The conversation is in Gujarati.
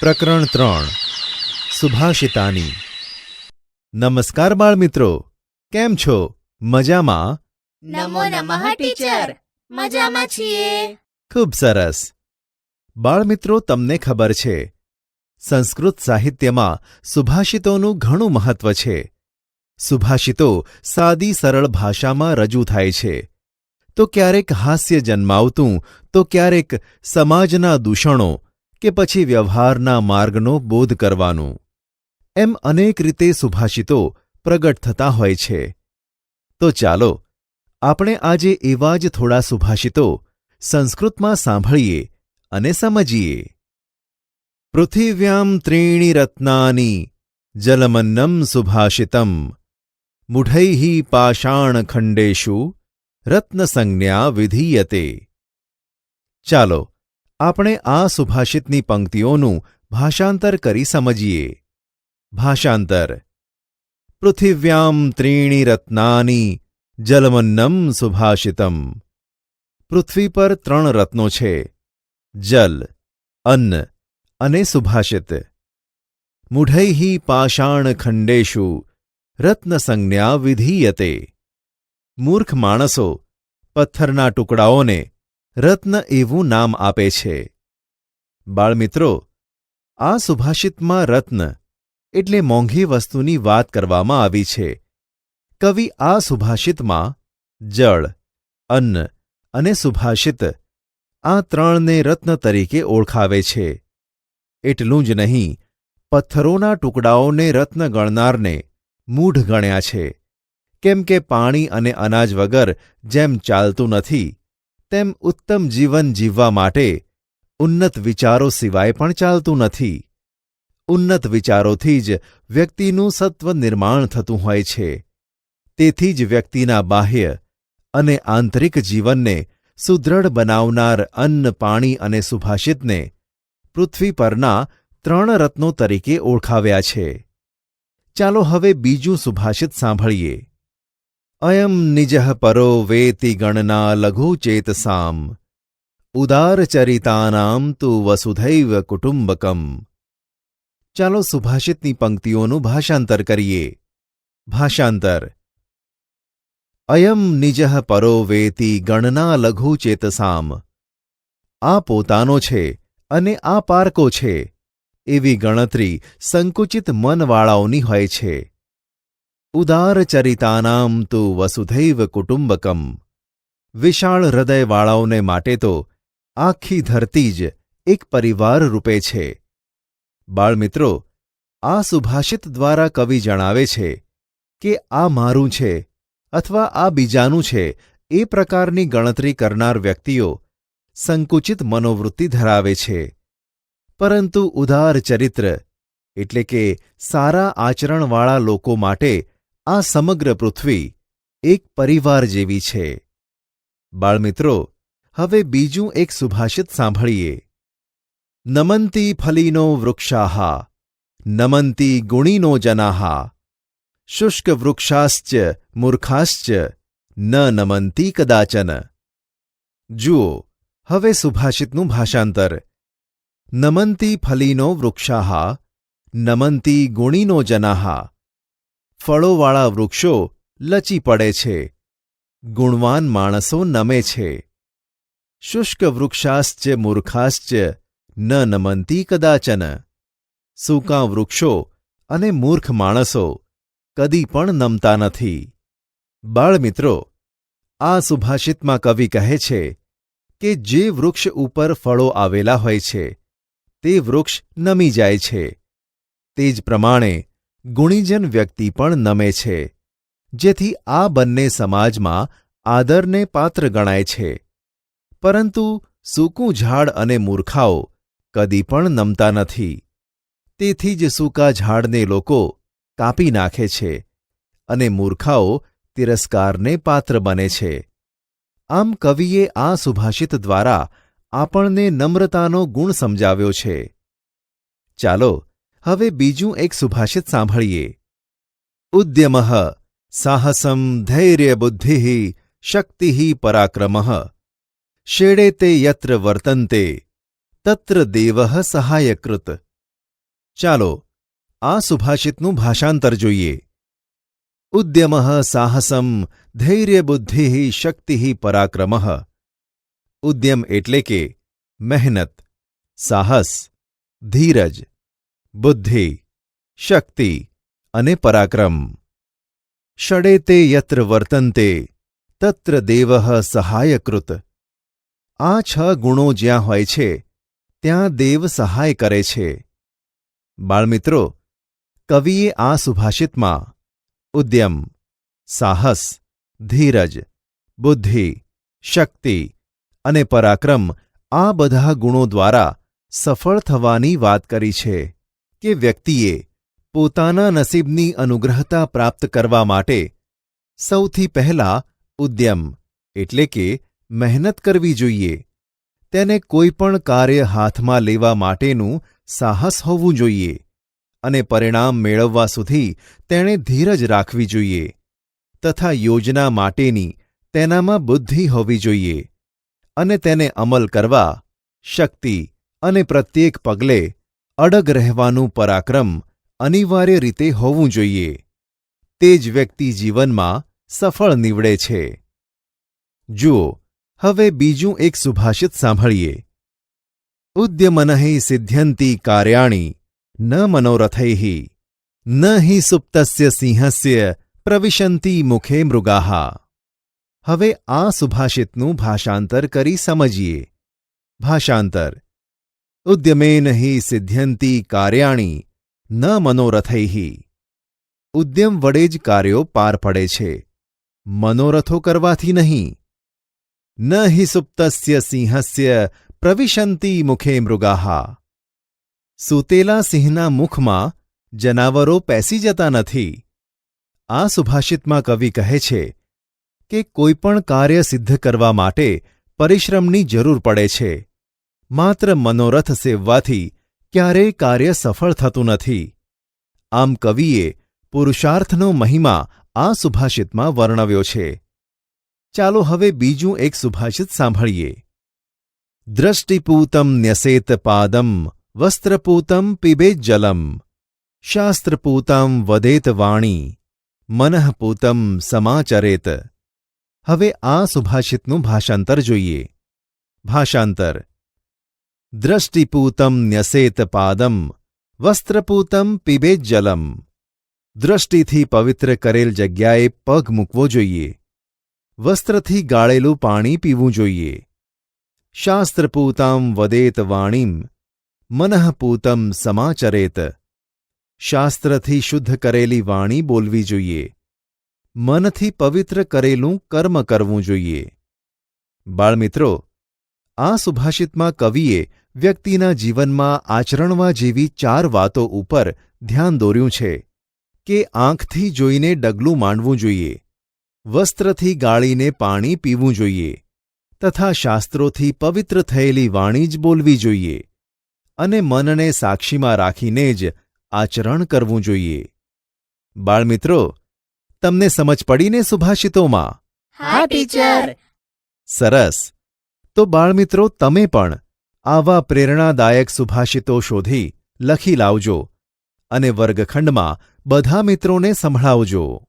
પ્રકરણ ત્રણ. સુભાષિતાની. નમસ્કાર બાળમિત્રો. કેમ છો? મજામાં? નમો નમઃ ટીચર. મજામાં છીએ. ખૂબ સરસ. બાળમિત્રો તમને ખબર છે. સંસ્કૃત સાહિત્યમાં સુભાષિતોનું ઘણું મહત્વ છે. સુભાષિતો સાદી સરળ ભાષામાં રજૂ થાય છે. તો ક્યારેક હાસ્ય જન્માવતું તો ક્યારેક સમાજના દૂષણો કે પછી વ્યવહારના માર્ગનો બોધ કરવાનું. એમ અનેક રીતે સુભાષિતો પ્રગટ થતા હોય છે. તો ચાલો, આપણે આજે એવા જ થોડા સુભાષિતો સંસ્કૃતમાં સાંભળીએ અને સમજીએ. પૃથિવ્યામ ત્રીણી રત્નાની જલમન્નમ સુભાષિતમ. મૂઢૈઃ પાષાણખંડેષુ રત્નસંજ્ઞા વિધીયતે. ચાલો આપણે આ સુભાષિતની પંક્તિઓનું ભાષાંતર કરી સમજીએ. ભાષાંતર. પૃથિવ્યામ ત્રીણી રત્નાની જલમન્નમ સુભાષિતમ. પૃથ્વી પર ત્રણ રત્નો છે. જલ, અન્ન અને સુભાષિત. મૂઢૈઃ પાષાણખંડેષુ રત્નસંજ્ઞા વિધીયતે. મૂર્ખ માણસો પથ્થરના ટુકડાઓને રત્ન એવું નામ આપે છે. બાળમિત્રો, આ સુભાષિતમાં રત્ન એટલે મોંઘી વસ્તુની વાત કરવામાં આવી છે. કવિ આ સુભાષિતમાં જળ, અન્ન અને સુભાષિત આ ત્રણને રત્ન તરીકે ઓળખાવે છે. એટલું જ નહીં, પથ્થરોના ટુકડાઓને રત્ન ગણનારને મૂઢ ગણ્યા છે. કેમ કે પાણી અને અનાજ વગર જેમ ચાલતું નથી તેમ ઉત્તમ જીવન જીવવા માટે ઉન્નત વિચારો સિવાય પણ ચાલતું નથી. ઉન્નત વિચારોથી જ વ્યક્તિનું સત્વ નિર્માણ થતું હોય છે. તેથી જ વ્યક્તિના બાહ્ય અને આંતરિક જીવનને સુદૃઢ બનાવનાર અન્ન, પાણી અને સુભાષિતને પૃથ્વી પરના ત્રણ રત્નો તરીકે ઓળખાવ્યા છે. ચાલો હવે બીજું સુભાષિત સાંભળીએ. અયમ નિજ પરો વેતિ ગણના લઘુચેતસામ ઉદારચરિતાનામ તુ વસુધૈવ કુટુંબકમ ચાલો સુભાષિતની પંક્તિઓનું ભાષાંતર કરીએ ભાષાંતર અયમ નિજ પરો વેતિ ગણના લઘુચેતસામ આ પોતાનો છે અને આ પારકો છે એવી ગણતરી સંકુચિત મનવાળાઓની હોય છે ઉદારચરિતાનામ તુ વસુધૈવ કુટુંબકમ. વિશાળ હૃદયવાળાઓને માટે તો આખી ધરતી જ એક પરિવાર રૂપે છે. બાળમિત્રો, આ સુભાષિત દ્વારા કવિ જણાવે છે કે આ મારું છે અથવા આ બીજાનું છે એ પ્રકારની ગણતરી કરનાર વ્યક્તિઓ સંકુચિત મનોવૃત્તિ ધરાવે છે. પરંતુ ઉદાર ચરિત્ર એટલે કે સારા આચરણવાળા લોકો માટે આ સમગ્ર પૃથ્વી એક પરિવાર જેવી છે. બાળમિત્રો, હવે બીજું એક સુભાષિત સાંભળીએ. નમંતી ફલીનો વૃક્ષાહા, નમંતી ગુણીનો જનાહા, શુષ્ક વૃક્ષાશ્ચ, મૂર્ખાશ્ચ, ન નમંતી કદાચન. જુઓ, હવે સુભાષિતનું ભાષાંતર. નમંતી ફલીનો વૃક્ષાહા, નમંતી ગુણીનો જનાહ ફળોવાળા વૃક્ષો લચી પડે છે. ગુણવાન માણસો નમે છે. શુષ્ક વૃક્ષાશ્ચ મૂર્ખાશ્ચ ન નમંતી કદાચન. સૂકાં વૃક્ષો અને મૂર્ખ માણસો કદી પણ નમતા નથી. બાળમિત્રો, આ સુભાષિતમાં કવિ કહે છે કે જે વૃક્ષ ઉપર ફળો આવેલા હોય છે, તે વૃક્ષ નમી જાય છે. તે જ પ્રમાણે ગુણીજન વ્યક્તિ પણ નમે છે, જેથી આ બંને સમાજમાં આદરને પાત્ર ગણાય છે. પરંતુ સૂકું ઝાડ અને મૂર્ખાઓ કદી પણ નમતા નથી. તેથી જ સૂકા ઝાડને લોકો કાપી નાખે છે અને મૂર્ખાઓ તિરસ્કારને પાત્ર બને છે. આમ કવિએ આ સુભાષિત દ્વારા આપણને નમ્રતાનો ગુણ સમજાવ્યો છે. ચાલો હવે બીજું એક સુભાષિત સાંભળીએ. ઉદ્યમ, સાહસમ ધૈર્ય બુદ્ધિ, શક્તિ પરાક્રમ. શેડે તે યત્ર વર્તન્તે, તત્ર દેવ સહાયકૃત. ચાલો, આ સુભાષિતનું ભાષાંતર જોઈએ. ઉદ્યમ, સાહસમ ધૈર્યબુદ્ધિ શક્તિ પરાક્રમ. ઉદ્યમ એટલે કે મહેનત, સાહસ, ધીરજ. બુદ્ધિ, શક્તિ અને પરાક્રમ. ષડેતે યત્ર વર્તન્તે, તત્ર દેવ સહાયકૃત. આ છ ગુણો જ્યાં હોય છે, ત્યાં દેવ સહાય કરે છે. બાળમિત્રો, કવિએ આ સુભાષિતમાં ઉદ્યમ, સાહસ, ધીરજ, બુદ્ધિ, શક્તિ અને પરાક્રમ આ બધા ગુણો દ્વારા સફળ થવાની વાત કરી છે. કે વ્યક્તિએ પોતાના નસીબની અનુગ્રહતા પ્રાપ્ત કરવા માટે સૌથી પહેલા ઉદ્યમ, એટલે કે મહેનત કરવી જોઈએ. તેને કોઈ પણ કાર્ય હાથમાં લેવા માટેનું સાહસ હોવું જોઈએ અને પરિણામ મેળવવા સુધી તેણે ધીરજ રાખવી જોઈએ તથા યોજના માટેની તેનામાં બુદ્ધિ હોવી જોઈએ અને તેને અમલ કરવા, શક્તિ અને પ્રત્યેક પગલે અડગ રહેવાનું પરાક્રમ અનિવાર્ય રીતે હોવું જોઈએ. તે જ વ્યક્તિ જીવનમાં સફળ નીવડે છે. જુઓ, હવે બીજું એક સુભાષિત સાંભળીએ. ઉદ્યમનઃ સિદ્ધ્યંતી કાર્યાણી, ન મનોરથૈઃ ન હિ સુપ્તસ્ય સિંહસ્ય પ્રવિશંતી મુખે મૃગાહા. હવે આ સુભાષિતનું ભાષાંતર કરી સમજીએ. ભાષાંતર ઉદ્યમેન હિ સિદ્ધ્યંતિ કાર્યાણી ન મનોરથૈ ઉદ્યમ વડે જ કાર્યો પાર પડે છે મનોરથો કરવાથી નહીં ન હિ સુપ્તસ્ય સિંહસ્ય પ્રવિશંતી મુખે મૃગાહા સૂતેલા સિંહના મુખમાં જનાવરો પેસી જતા નથી આ સુભાષિતમાં કવિ કહે છે કે કોઈપણ કાર્ય સિદ્ધ કરવા માટે પરિશ્રમની જરૂર પડે છે માત્ર મનોરથ સેવવાથી ક્યારેય કાર્ય સફળ થતું નથી. આમ કવિએ પુરુષાર્થનો મહિમા આ સુભાષિતમાં વર્ણવ્યો છે. ચાલો હવે બીજું એક સુભાષિત સાંભળીએ. દ્રષ્ટિપૂતમ ન્યસેત પાદમ, વસ્ત્રપૂતમ પીબેત જલમ. શાસ્ત્રપૂતમ વદેત વાણી મનઃપૂતમ સમાચરેત. હવે આ સુભાષિતનું ભાષાંતર જોઈએ. ભાષાંતર. દ્રષ્ટિપૂતમ ન્યસેત પાદમ, વસ્ત્રપૂતમ પીબે જલમ દ્રષ્ટિથી પવિત્ર કરેલ જગ્યાએ પગ મૂકવો જોઈએ. વસ્ત્રથી ગાળેલું પાણી પીવું જોઈએ. શાસ્ત્રપૂતામ વદેત વાણીમ, મનઃપૂતમ સમાચરેત. શાસ્ત્રથી શુદ્ધ કરેલી વાણી બોલવી જોઈએ. મનથી પવિત્ર કરેલું કર્મ કરવું જોઈએ. બાળમિત્રો આ સુભાષિતમાં કવિએ વ્યક્તિના જીવનમાં આચરણવા જેવી ચાર વાતો ઉપર ધ્યાન દોર્યું છે કે આંખથી જોઈને ડગલું માંડવું જોઈએ વસ્ત્રથી ગાળીને પાણી પીવું જોઈએ તથા શાસ્ત્રોથી પવિત્ર થયેલી વાણી જ બોલવી જોઈએ અને મનને સાક્ષીમાં રાખીને જ આચરણ કરવું જોઈએ. બાળમિત્રો તમને સમજ પડીને સુભાષિતોમાં? હા ટીચર. સરસ. તો બાળમિત્રો, તમે પણ આવા પ્રેરણાદાયક સુભાષિતો શોધી લખી લાવજો અને વર્ગખંડમાં બધા મિત્રોને સંભળાવજો.